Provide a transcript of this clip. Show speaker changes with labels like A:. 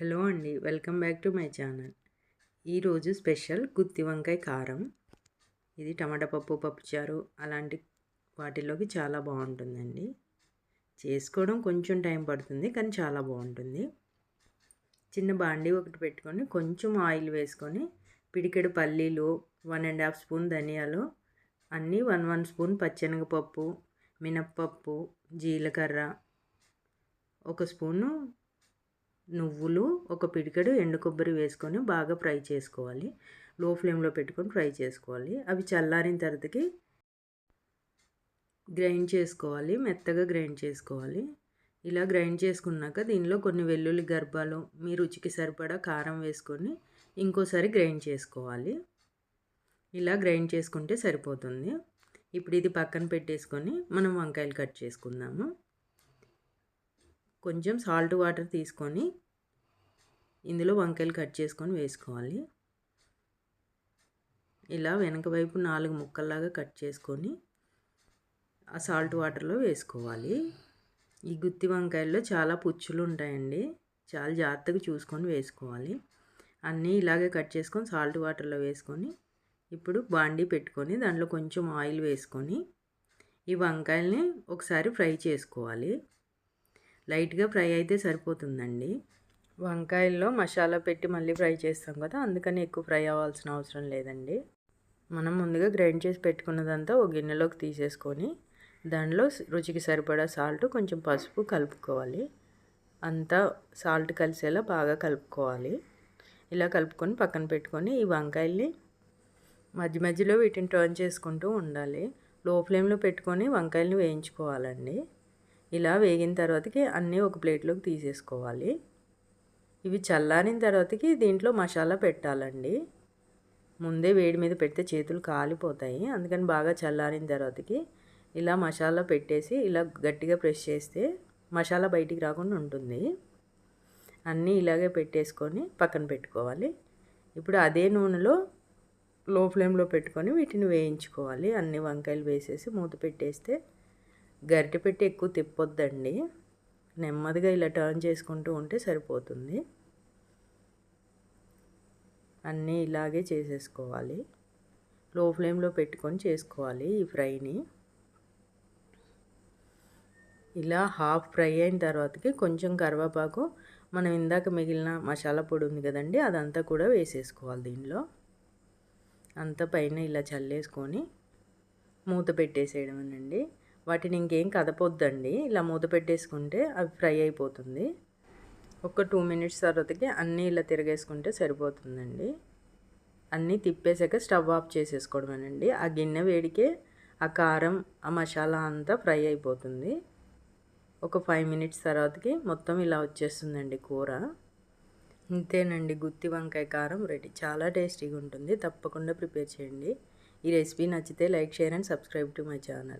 A: Hello అండి welcome back to my channel. ఈరోజు special గుత్తి వంకాయ కారం. ఇది టమాటా పప్పు పప్పుచారు అలాంటి వాటిలోకి చాలా బాగుంటుందండి. చేసుకోవడం కొంచెం టైం పడుతుంది కానీ చాలా బాగుంటుంది. చిన్న బాండీ ఒకటి పెట్టుకొని కొంచెం ఆయిల్ వేసుకొని పిడికెడు పల్లీలు వన్ అండ్ హాఫ్ స్పూన్ ధనియాలు అన్నీ వన్ వన్ స్పూన్ పచ్చెనగపప్పు మినప్పప్పు జీలకర్ర ఒక స్పూను నువ్వులు ఒక పిడికెడు ఎండు కొబ్బరి వేసుకొని బాగా ఫ్రై చేసుకోవాలి. లో ఫ్లేమ్లో పెట్టుకొని ఫ్రై చేసుకోవాలి. అవి చల్లారిన తర్వాతకి గ్రైండ్ చేసుకోవాలి. మెత్తగా గ్రైండ్ చేసుకోవాలి. ఇలా గ్రైండ్ చేసుకున్నాక దీనిలో కొన్ని వెల్లుల్లి గర్భాలు మీ రుచికి సరిపడా కారం వేసుకొని ఇంకోసారి గ్రైండ్ చేసుకోవాలి. ఇలా గ్రైండ్ చేసుకుంటే సరిపోతుంది. ఇప్పుడు ఇది పక్కన పెట్టేసుకొని మనం వంకాయలు కట్ చేసుకుందాము. కొంచెం సాల్ట్ వాటర్ తీసుకొని ఇందులో వంకాయలు కట్ చేసుకొని వేసుకోవాలి. ఇలా వెనక వైపు నాలుగు ముక్కల్లాగా కట్ చేసుకొని ఆ సాల్ట్ వాటర్లో వేసుకోవాలి. ఈ గుత్తి వంకాయల్లో చాలా పుచ్చులు ఉంటాయండి. చాలా జాగ్రత్తగా చూసుకొని వేసుకోవాలి. అన్నీ ఇలాగే కట్ చేసుకొని సాల్ట్ వాటర్లో వేసుకొని ఇప్పుడు బాండీ పెట్టుకొని దాంట్లో కొంచెం ఆయిల్ వేసుకొని ఈ వంకాయల్ని ఒకసారి ఫ్రై చేసుకోవాలి. లైట్గా ఫ్రై అయితే సరిపోతుందండి. వంకాయల్లో మసాలా పెట్టి మళ్ళీ ఫ్రై చేస్తాం కదా అందుకని ఎక్కువ ఫ్రై అవ్వాల్సిన అవసరం లేదండి. మనం ముందుగా గ్రైండ్ చేసి పెట్టుకున్నదంతా ఒక గిన్నెలోకి తీసేసుకొని దానిలో రుచికి సరిపడా సాల్ట్ కొంచెం పసుపు కలుపుకోవాలి. అంతా సాల్ట్ కలిసేలా బాగా కలుపుకోవాలి. ఇలా కలుపుకొని పక్కన పెట్టుకొని ఈ వంకాయల్ని మధ్య మధ్యలో వీటిని టర్న్ చేసుకుంటూ ఉండాలి. లో ఫ్లేమ్లో పెట్టుకొని వంకాయల్ని వేయించుకోవాలండి. ఇలా వేగిన తర్వాతకి అన్నీ ఒక ప్లేట్లోకి తీసేసుకోవాలి. ఇవి చల్లారిన తర్వాతకి దీంట్లో మసాలా పెట్టాలండి. ముందే వేడి మీద పెడితే చేతులు కాలిపోతాయి. అందుకని బాగా చల్లారిన తర్వాతకి ఇలా మసాలా పెట్టేసి ఇలా గట్టిగా ప్రెస్ చేస్తే మసాలా బయటికి రాకుండా ఉంటుంది. అన్నీ ఇలాగే పెట్టేసుకొని పక్కన పెట్టుకోవాలి. ఇప్పుడు అదే నూనెలో లో ఫ్లేమ్లో పెట్టుకొని వీటిని వేయించుకోవాలి. అన్ని వంకాయలు వేసేసి మూత పెట్టేస్తే గరిటె పెట్టి ఎక్కువ తిప్పొద్దండి. నెమ్మదిగా ఇలా టర్న్ చేసుకుంటూ ఉంటే సరిపోతుంది. అన్నీ ఇలాగే చేసేసుకోవాలి. లో ఫ్లేమ్లో పెట్టుకొని చేసుకోవాలి ఈ ఫ్రైని. ఇలా హాఫ్ ఫ్రై అయిన తర్వాతకి కొంచెం కరివేపాకు మనం ఇందాక మిగిలిన మసాలా పొడి ఉంది కదండి అదంతా కూడా వేసేసుకోవాలి దీనిలో. అంతా పైన ఇలా చల్లేసుకొని మూత పెట్టేసేయడమేనండి. వాటిని ఇంకేం కదపొద్దండి. ఇలా మూత పెట్టేసుకుంటే అవి ఫ్రై అయిపోతుంది. ఒక టూ మినిట్స్ తర్వాతకి అన్నీ ఇలా తిరగేసుకుంటే సరిపోతుందండి. అన్నీ తిప్పేసాక స్టవ్ ఆఫ్ చేసేసుకోవడమేనండి. ఆ గిన్నె వేడికే ఆ కారం ఆ మసాలా అంతా ఫ్రై అయిపోతుంది. ఒక ఫైవ్ మినిట్స్ తర్వాతకి మొత్తం ఇలా వచ్చేస్తుందండి కూర. ఇంతేనండి గుత్తి వంకాయ కారం రెడీ. చాలా టేస్టీగా ఉంటుంది తప్పకుండా ప్రిపేర్ చేయండి. ఈ రెసిపీ నచ్చితే like share and subscribe to my channel.